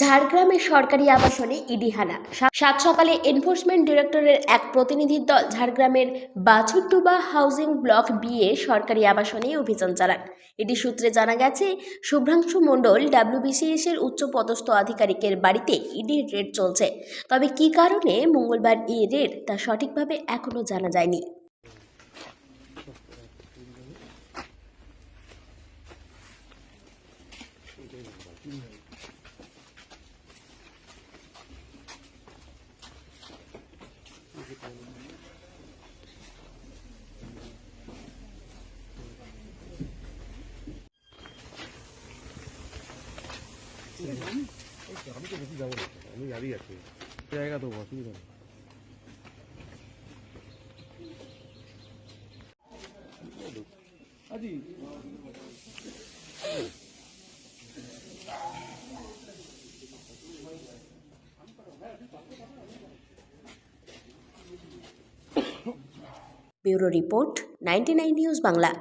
ঝাড়গ্রামের সরকারি আবাসনে ইডি হানা। সাত সকালে এনফোর্সমেন্ট ডিরেক্টরের এক প্রতিনিধির দল ঝাড়গ্রামের বাছুরডুবা হাউজিং ব্লক বিয়ে সরকারি আবাসনে অভিযান চালান। ইডি সূত্রে জানা গেছে, শুভ্রাংশু মণ্ডল ডাব্লিউবিসিএস এর উচ্চপদস্থ আধিকারিকের বাড়িতে ইডি রেড চলছে। তবে কী কারণে মঙ্গলবার এই রেড তা সঠিকভাবে এখনও জানা যায়নি। আমি তো বেশি যাবো না আমি গাড়ি আছে জায়গা তো অসুবিধা নেই আজি bureau report ninety news Bangla